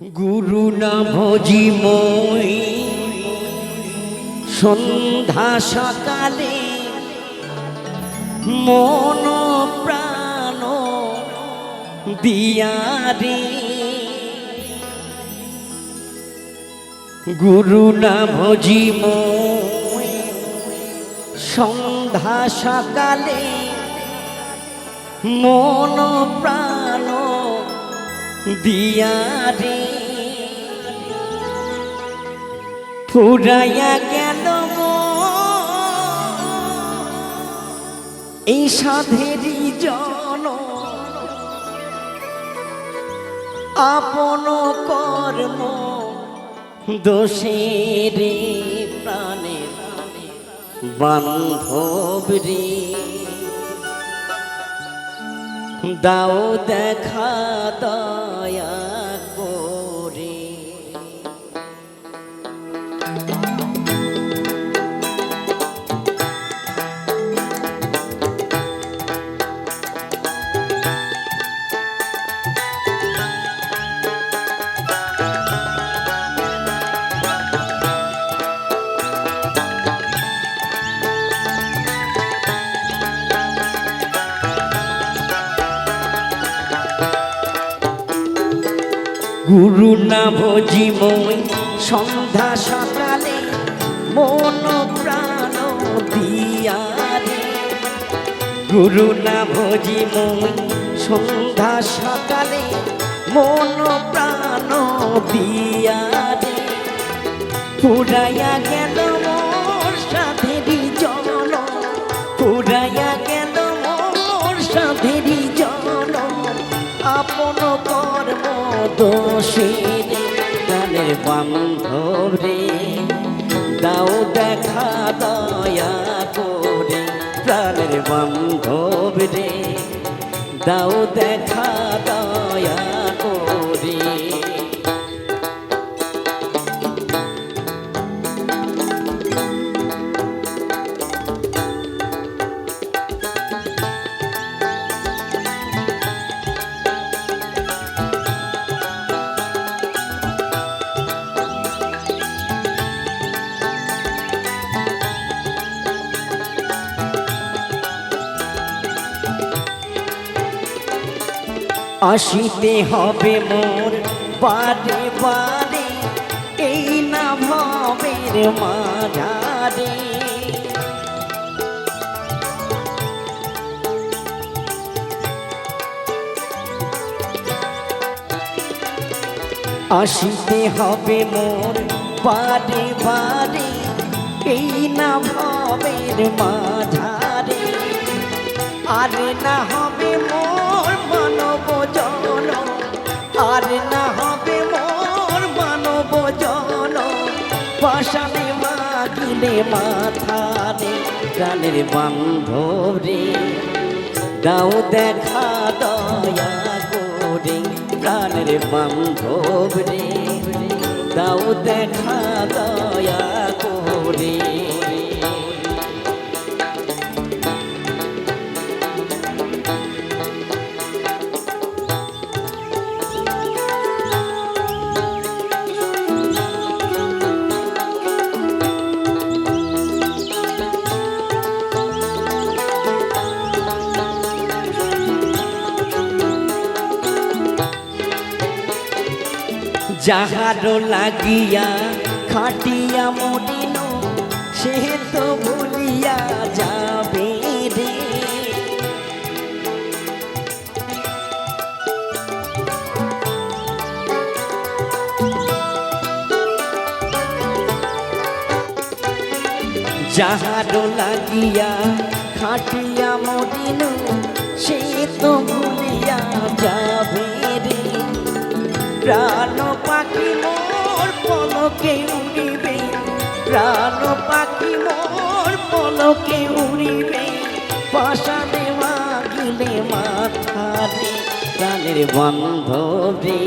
গুরু না ভজি মই। সন্ধ্যা সকালে মন প্রাণ দিয়ারে গুরু না ভজি মই। সন্ধ্যা সকালে মন প্রাণ দিয়ারে। ফুরাইয়া গেল এই সাধেরই জন। আপন কর্ম দোষের প্রাণে বান্ধব। দাও দেখা দয়া। গুরু না ভজি মই সন্ধ্যা সকালে মন প্রাণ দিয়ারে। গুরু না ভজি মই সন্ধ্যা সকালে মন প্রাণ দিয়ারে। পুরাইয়া গেল মোর দোষের গানের বান্ধব। রে দাও দেখা দয়া করে প্রাণের বান্ধব। রে দাও দেখা দয়া আসিতে হবে মোর বারে বারে এই না ভবের মাঝারে। আসিতে হবে মোর বারে বারে এই না ভবের মাঝারে। আরে না হবে মাগিলে মাথারে, প্রাণের বান্ধব রে। দাও দেখা দয়া করে, প্রাণের বান্ধব রে। দাও দেখা দয়া যাহারো লাগিয়া খাটিয়া মরিল, সে তো ভুলিয়া যাবে রে। যাহারো লাগিয়া খাটিয়া মরিল, সে তো ভুলিয়া যাবে রে। প্রাণ পাখি মোর পলকে উড়িবে। প্রাণ পাখি মোর পলকে উড়িবে। পাশানে মাগিলে মাথারে প্রাণের বান্ধবে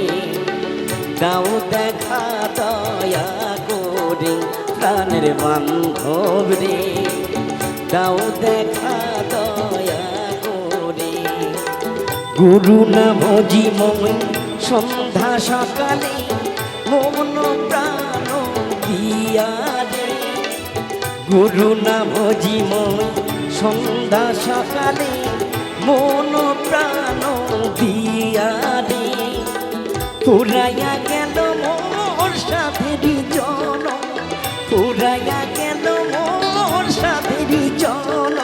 গাও দেখা দয়া করে, প্রাণের বান্ধব রে দাও দেখা দয়া করে। গুরু না ভজি মই সন্ধ্যা সকালে মন প্রাণ দিয়া রে গুরু নাম জীবন সন্ধ্যা সকালে মন প্রাণ দিয়া রে পুরাইয়া গেল মোর সাথে জন পুরাইয়া গেল মোর সাথেরই জন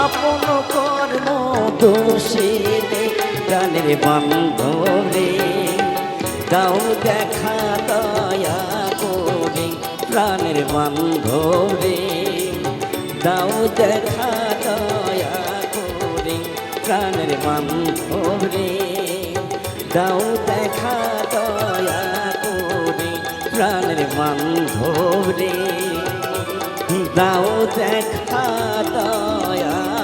আপন কর্ম দোষে প্রাণের বান্ধবে দাও দেখা দয়া করে প্রাণের বান্ধবে দাও দেখা দয়া করে প্রাণের বান্ধবে দাও দেখা দয়া করে প্রাণের বান্ধবে দাও দেখা দয়া